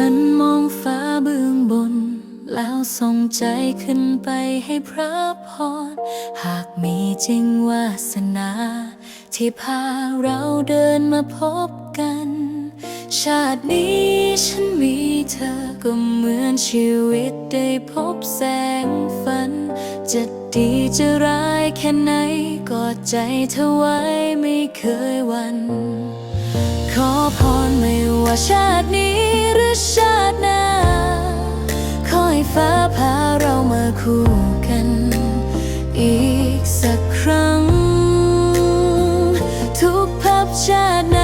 หันมองฟ้าเบื้องบน แล้วส่งใจขึ้นไปให้พระพร หากมีจริงวาสนา ที่พาเราเดินมาพบกัน ชาตินี้ฉันมีเธอก็เหมือนชีวิตได้พบแสงฝัน จะดีจะร้ายแค่ไหนกอดใจเธอไว้ไม่เคยวัน ขอพรไม่ ว่าชาตินี้หรือชาติหน้าขอให้ฟ้าพาเรามาคู่กัน อีกสักครั้ง ทุกภาพชาติไหน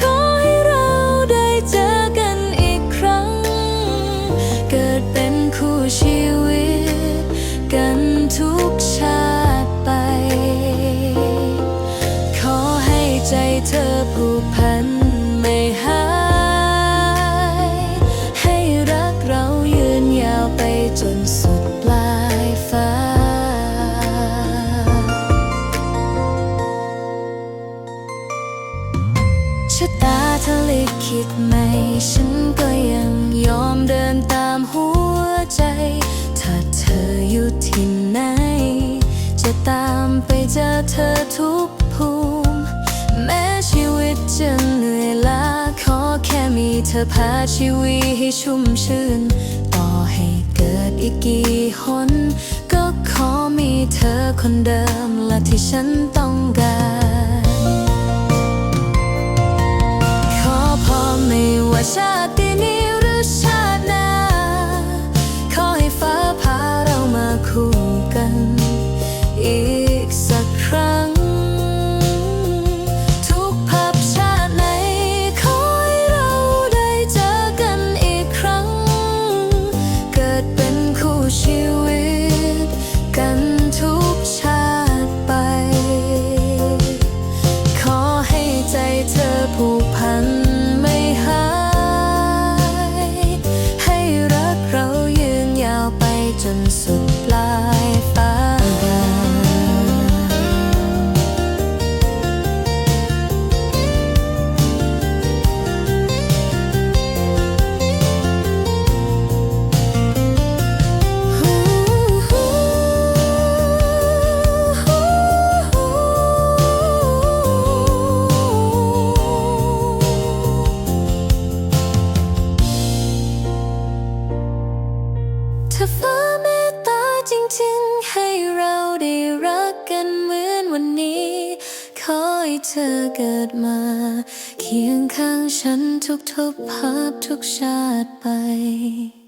ขอให้เราได้เจอกันอีกครั้ง เกิดเป็นคู่ชีวิต กันทุกชาติไป ขอให้ใจเธอผูกพัน ชะตาเธอลิขิตไหม ฉันก็ยังยอมเดินตามหัวใจ ถ้าเธออยู่ที่ไหน จะตามไปเจอเธอทุกภูมิ แม้ชีวิตจะเหนื่อยล้าขอแค่มีเธอพาชีวิตให้ชุ่มชื่น ต่อให้เกิดอีกกี่หนก็ขอมีเธอคนเดิมและที่ฉันต้องการ ถ้าฟ้าเมตตาจริงๆ ให้เราได้รักกันเหมือนวันนี้ ขอให้เธอเกิดมา เคียงข้างฉันทุกๆภาพทุกชาติไป